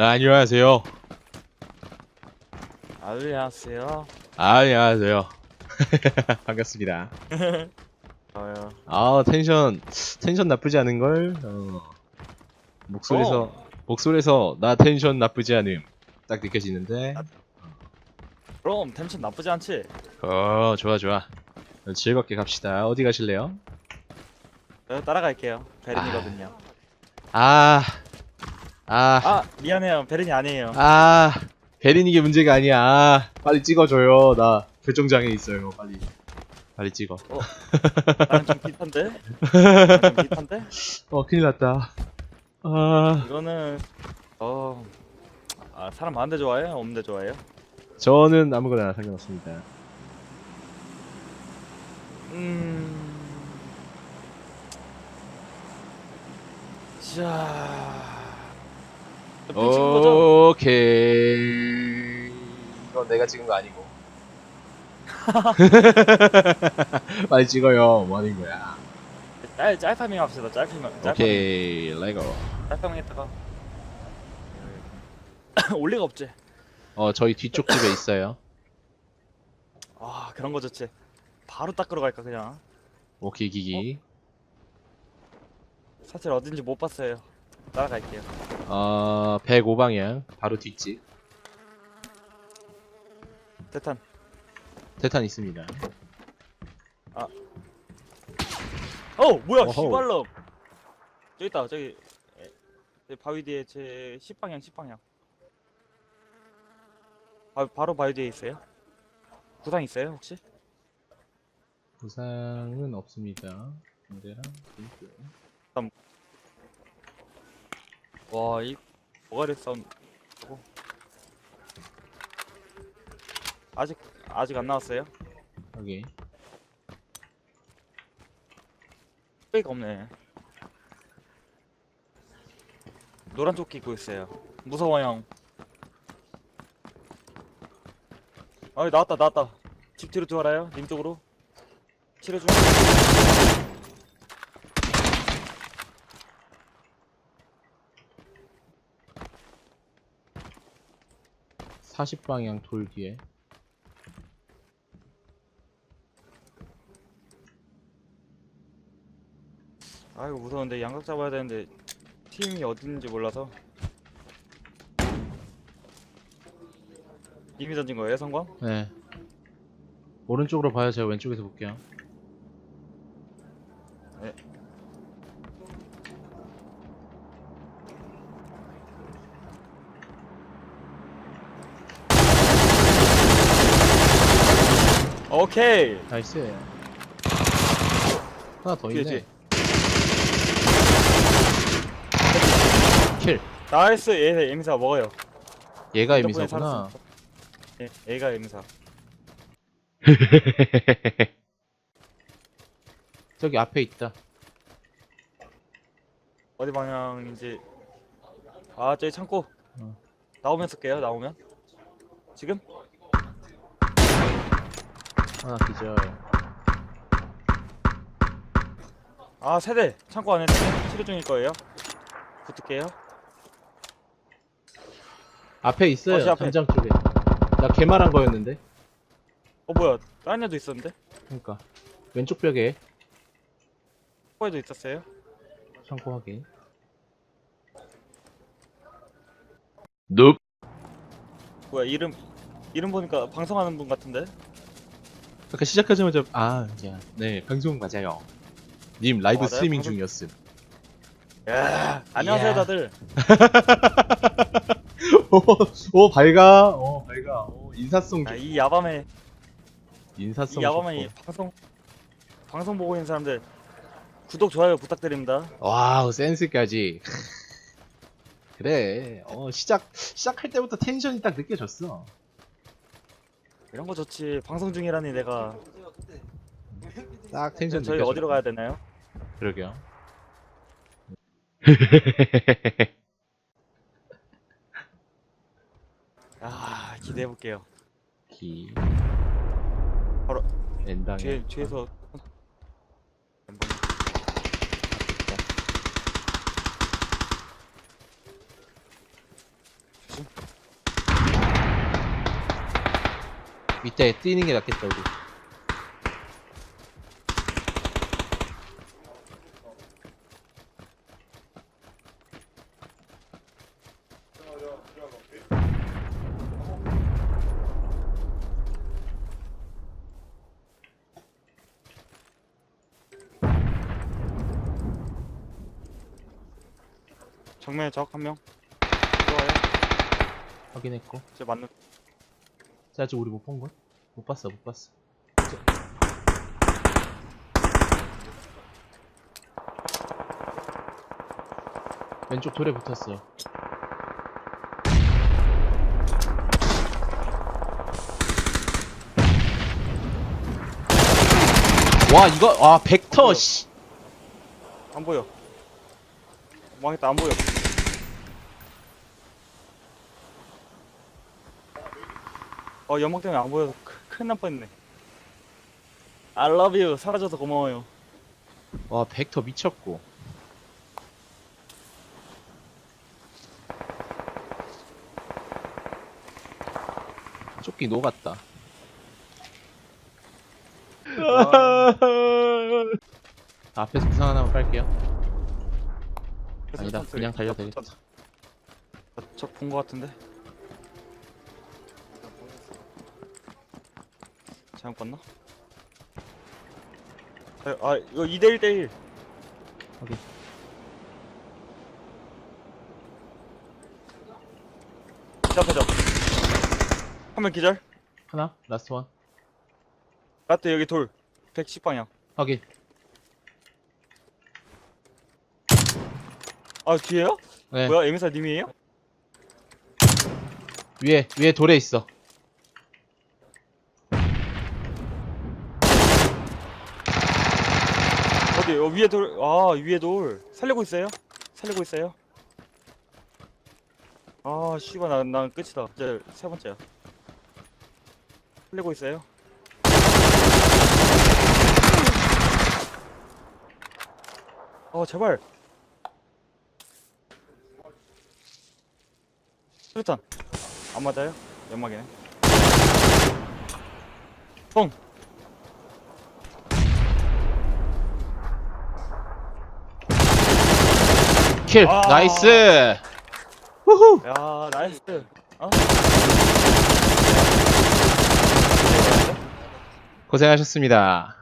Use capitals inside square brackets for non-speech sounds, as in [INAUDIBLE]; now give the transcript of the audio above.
아, 안녕하세요. 안녕하세요. 아, 안녕하세요. [LAUGHS] 반갑습니다. 저요. 아, 텐션, 텐션 나쁘지 않은 걸. 어. 목소리에서 목소리에서 나 텐션 나쁘지 않음 딱 느껴지는데. 그럼 텐션 나쁘지 않지? 어, 좋아 좋아. 즐겁게 갑시다. 어디 가실래요? 저 따라갈게요. 베린이거든요. 아, 아, 아 미안해요. 베린이 아니에요. 아, 베린 이게 문제가 아니야. 아, 빨리 찍어줘요. 나 결정장애 있어요. 빨리, 빨리 찍어. 나랑 좀 비슷한데? 나랑 좀 비슷한데? [LAUGHS] 어, 큰일 났다. 아, 이거는 어. 아 사람 많은데 좋아해요? 없는데 좋아해요? 저는 아무거나 상관없습니다. 음. 자. 어... 거죠? 오케이. 이건 내가 찍은 거 아니고. [LAUGHS] 빨리 찍어요. 뭐 하는 거야? 짤 짤파밍 합시다. 짤파밍. 짤파밍. 오케이, 레고. 짤파밍 했다가 [COUGHS] 올 리가 없지. 어, 저희 뒤쪽 집에 있어요. 아 그런 거 좋지. 바로 닦으러 갈까 그냥. 오케이, 기기. 사실 어딘지 못 봤어요. 따라갈게요. 어, 105방향. 바로 뒷집. 대탄. 대탄 있습니다. 어 뭐야 어허. 씨발놈. 저기 있다 저기. 에, 바위 뒤에 제 10방향 10방향. 바, 바로 바위 뒤에 있어요. 구상 있어요 혹시? 부상은 없습니다. 근데랑 링크. 와이 뭐가리 싸움. 고 아직 아직 안 나왔어요? 여기. 페이가 없네. 노란 조끼 입고 있어요. 무서워 형. 아 나왔다 나왔다. 집 뒤로 들어와요. 님 쪽으로. 치료 중. 40방향 돌 뒤에. 아 이거 무서운데 양각 잡아야 되는데 팀이 어딘지 몰라서. 이미 던진 거예요 성광? 네. 오른쪽으로 봐요. 제가 왼쪽에서 볼게요. 오케이. 나이스. 하나 더 뒤에, 있네. 뒤에. 킬. 나이스 얘 에미사 먹어요. 얘가 에미사구나. 살았습니다. 예, 얘가 에미사. [LAUGHS] 저기 앞에 있다. 어디 방향인지. 아 저기 창고. 어. 나오면 쓸게요. 나오면. 지금? 하나 기절. 아 세대 창고 안에 치료- 치료 중일 거예요. 붙을게요. 앞에 있어요. 어, 저 앞에. 담장 쪽에. 나 개말한 거였는데. 어 뭐야? 다른 애도 있었는데? 그러니까 왼쪽 벽에 창고에도 있었어요. 창고 확인. 눕. 뭐야 이름 이름 보니까 방송하는 분 같은데? 아까 시작하자마자 아, 야, 네 방송 맞아요. 님 라이브 어, 맞아요? 스트리밍 방송- 중이었음. 야 안녕하세요. 다들. [LAUGHS] 오, 오 밝아. 어 밝아. 오, 인사성 아, 좋- 이 야밤에 인사성 이 야밤에 이 좋고. 방송 방송 보고 있는 사람들 구독 좋아요 부탁드립니다. 와우 센스까지. [LAUGHS] 그래. 어 시작 시작할 때부터 텐션이 딱 느껴졌어. 이런 거 좋지. 방송 중이라니 내가. 딱 텐션 저희 느껴져. 어디로 가야 되나요? 그러게요. [LAUGHS] 아 기대해 볼게요. 기. 바로 엔당에. 뒤에 뒤에서 밑에 뛰는 게 낫겠다 우리 정면에 적 한 명. 좋아요. 확인했고 제 맞는. 자 아직 우리 못 본 걸? 못 봤어 못 봤어 왼쪽 돌에 붙었어 와 이거 아 벡터? 씨 안 보여. 망했다 안 보여. 어 연막 때문에 안 보여서 크- 큰일 날 뻔했네. I love you. 사라져서 고마워요. 와 벡터 미쳤고 조끼 녹았다 앞에서 부상 하나만 빨게요 아니다 그냥 달려도 되겠다 적본 거 같은데. 잘못 봤나? 아, 아 이거 2대1 대1 확인 잡혀져 한명 기절. 하나 라스트 원. 라트 여기 돌. 110방향. 확인. 아 뒤에요? 네. 뭐야 에미사 님이에요? 위에 위에 돌에 있어 어디 어, 위에 돌 아 위에 돌 살리고 있어요? 살리고 있어요? 아 씨발 난, 난 끝이다 이제 세 번째야 살리고 있어요? 어 제발 수류탄 안 맞아요? 연막이네 뻥 킬. 아. 나이스. 후후. 야 나이스. 어? 고생하셨습니다